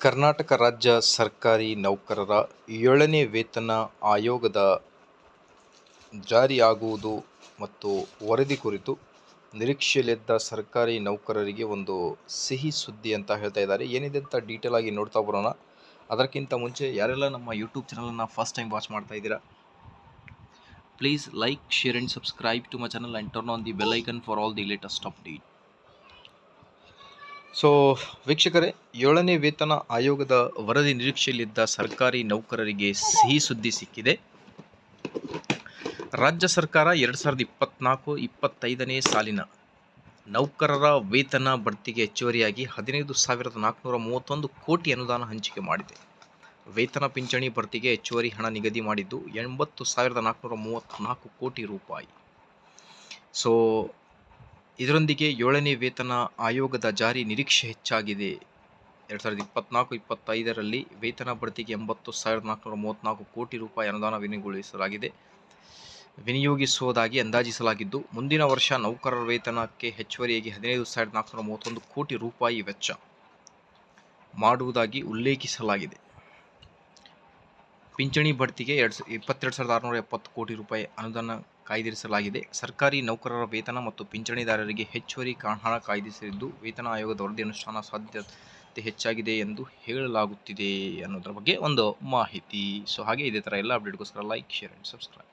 ಕರ್ನಾಟಕ ರಾಜ್ಯ ಸರ್ಕಾರಿ ನೌಕರರ ಏಳನೇ ವೇತನ ಆಯೋಗದ ಜಾರಿಯಾಗುವುದು ಮತ್ತು ವರದಿ ಕುರಿತು ನಿರೀಕ್ಷೆಯಲ್ಲಿದ್ದ ಸರ್ಕಾರಿ ನೌಕರರಿಗೆ ಒಂದು ಸಿಹಿ ಸುದ್ದಿ ಅಂತ ಹೇಳ್ತಾ ಇದ್ದಾರೆ. ಏನಿದೆ ಅಂತ ಡೀಟೇಲ್ ಆಗಿ ನೋಡ್ತಾ ಬರೋಣ. ಅದಕ್ಕಿಂತ ಮುಂಚೆ ಯಾರೆಲ್ಲ ನಮ್ಮ ಯೂಟ್ಯೂಬ್ ಚಾನಲನ್ನು ಫಸ್ಟ್ ಟೈಮ್ ವಾಚ್ ಮಾಡ್ತಾ ಇದ್ದೀರಾ please like share and subscribe to my channel and turn on the bell icon for all the latest update so ವೀಕ್ಷಕರೇ, ಏಳನೇ ವೇತನ ಆಯೋಗದ ವರದಿ ನಿರೀಕ್ಷೆಯಲ್ಲಿದ್ದ ಸರ್ಕಾರಿ ನೌಕರರಿಗೆ ಸಿಹಿ ಸುದ್ದಿ ಸಿಕ್ಕಿದೆ. ರಾಜ್ಯ ಸರ್ಕಾರ ಎರಡು ಸಾವಿರದ ಇಪ್ಪತ್ನಾಲ್ಕು, ಇಪ್ಪತ್ತೈದನೇ ಸಾಲಿನ ನೌಕರರ ವೇತನ ಬಡ್ತಿಗೆ ಹೆಚ್ಚುವರಿಯಾಗಿ ಹದಿನೈದು ಸಾವಿರದ ನಾಲ್ಕುನೂರ ಮೂವತ್ತೊಂದು ಕೋಟಿ ಅನುದಾನ ಹಂಚಿಕೆ ಮಾಡಿದೆ. ವೇತನ ಪಿಂಚಣಿ ಭರ್ತಿಗೆ ಹೆಚ್ಚುವರಿ ಹಣ ನಿಗದಿ ಮಾಡಿದ್ದು ಎಂಬತ್ತು ಸಾವಿರದ ನಾಲ್ಕುನೂರ ಮೂವತ್ತ್ನಾಲ್ಕು ಕೋಟಿ ರೂಪಾಯಿ. ಸೊ ಇದರೊಂದಿಗೆ ಏಳನೇ ವೇತನ ಆಯೋಗದ ಜಾರಿ ನಿರೀಕ್ಷೆ ಹೆಚ್ಚಾಗಿದೆ. ಎರಡು ಸಾವಿರದ ಇಪ್ಪತ್ನಾಲ್ಕು, ಇಪ್ಪತ್ತೈದರಲ್ಲಿ ವೇತನ ಬಡ್ತಿಗೆ ಎಂಬತ್ತು ಸಾವಿರದ ನಾಲ್ಕುನೂರ ಮೂವತ್ತ್ನಾಲ್ಕು ಕೋಟಿ ರೂಪಾಯಿ ಅನುದಾನ ವಿನಿಯೋಗಿಸಲಾಗಿದೆ. ವಿನಿಯೋಗಿಸುವುದಾಗಿ ಅಂದಾಜಿಸಲಾಗಿದ್ದು, ಮುಂದಿನ ವರ್ಷ ನೌಕರರ ವೇತನಕ್ಕೆ ಹೆಚ್ಚುವರಿಯಾಗಿ ಹದಿನೈದು ಸಾವಿರದ ನಾಲ್ಕುನೂರ ಮೂವತ್ತೊಂದು ಕೋಟಿ ರೂಪಾಯಿ ವೆಚ್ಚ ಮಾಡುವುದಾಗಿ ಉಲ್ಲೇಖಿಸಲಾಗಿದೆ. ಪಿಂಚಣಿ ಬಡ್ತಿಗೆ ಎರಡು ಇಪ್ಪತ್ತೆರಡು ಸಾವಿರದ ಆರುನೂರ ಎಪ್ಪತ್ತು ಕೋಟಿ ರೂಪಾಯಿ ಅನುದಾನ ಕಾಯ್ದಿರಿಸಲಾಗಿದೆ. ಸರ್ಕಾರಿ ನೌಕರರ ವೇತನ ಮತ್ತು ಪಿಂಚಣಿದಾರರಿಗೆ ಹೆಚ್ಚುವರಿ ಹಣ ಕಾಯ್ದಿರಿಸಿದ್ದು ವೇತನ ಆಯೋಗದ ವರದಿ ಅನುಷ್ಠಾನ ಸಾಧ್ಯತೆ ಹೆಚ್ಚಾಗಿದೆ ಎಂದು ಹೇಳಲಾಗುತ್ತಿದೆ ಅನ್ನೋದ್ರ ಬಗ್ಗೆ ಒಂದು ಮಾಹಿತಿ. ಸೊ ಹಾಗೆ ಇದೇ ಥರ ಎಲ್ಲ ಅಪ್ಡೇಟ್ಗೋಸ್ಕರ ಲೈಕ್ ಶೇರ್ ಆ್ಯಂಡ್ ಸಬ್ಸ್ಕ್ರೈಬ್